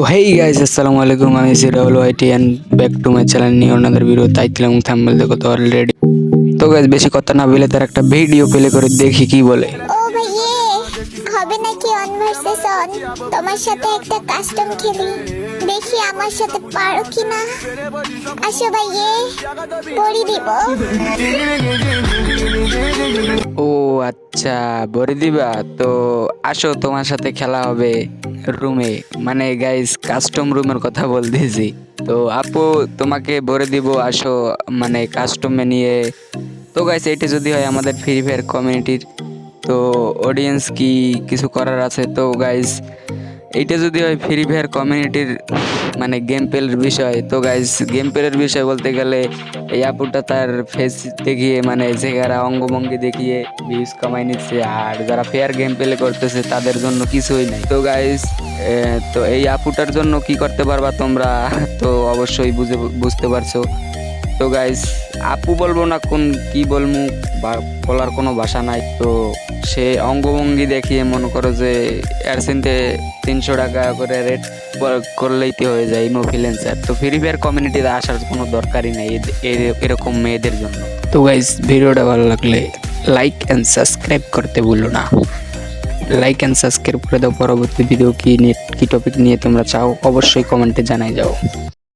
তো hey guys আসসালামু আলাইকুম। আমি Siraul YT and back to my channel new another video title এবং থাম্বনেল দেখো তো অলরেডি তো গাইস বেশি কথা না বলে তার একটা ভিডিও প্লে করে দেখি কি বলে। হবে নাকি অন ভার্সেস অন তোমার সাথে একটা কাস্টম খেলি। দেখি আমার সাথে পারো কিনা আসো ভাইয়ে পরি দিব। আচ্ছা বলে দিবা। তো আসো, তোমার সাথে খেলা হবে রুমে। মানে গাইস কাস্টম রুমের কথা বলতেছি। তো আপু, তোমাকে বলে দিব, আসো মানে কাস্টমে নিয়ে। তো গাইস এটা যদি হয় আমাদের ফ্রি ফায়ার কমিউনিটির তো অডিয়েন্স কি কিছু করার আছে? তো গাইস এইটা যদি হয় ফ্রি ফায়ার কমিউনিটির মানে গেম প্লের বিষয়, তো গাইস গেম প্লের বিষয় বলতে গেলে এই আপুটা তার ফেস দেখিয়ে মানে চেহারা অঙ্গভঙ্গি দেখিয়ে ভিউজ কামাই নিচ্ছে, আর যারা ফেয়ার গেম প্লে করতেছে, তাদের জন্য কিছুই নাই। তো গাইস তো এই আপুটার জন্য কি করতে পারবা তোমরা? তো অবশ্যই বুঝে, বুঝতে পারছ। তো গাইস আপু বলব না কোন কি বলব বা বলার কোনো ভাষা নাই, তো সে অঙ্গভঙ্গি দেখিয়ে মনে করো যে এয়ারসেন্টে তিনশো টাকা করে রেট করলেই তো হয়ে যায় ইনফ্লুয়েন্সার তো ফ্রি ফায়ার কমিউনিটিতে আসার কোনো দরকারই নেই এরকম মেয়েদের জন্য। তো গাইস ভিডিওটা ভালো লাগলে লাইক অ্যান্ড সাবস্ক্রাইব করতে ভুলো না। লাইক অ্যান্ড সাবস্ক্রাইব করে দাও, পরবর্তী ভিডিও কি নিয়ে, কি টপিক নিয়ে তোমরা চাও, অবশ্যই কমেন্টে জানাই যাও।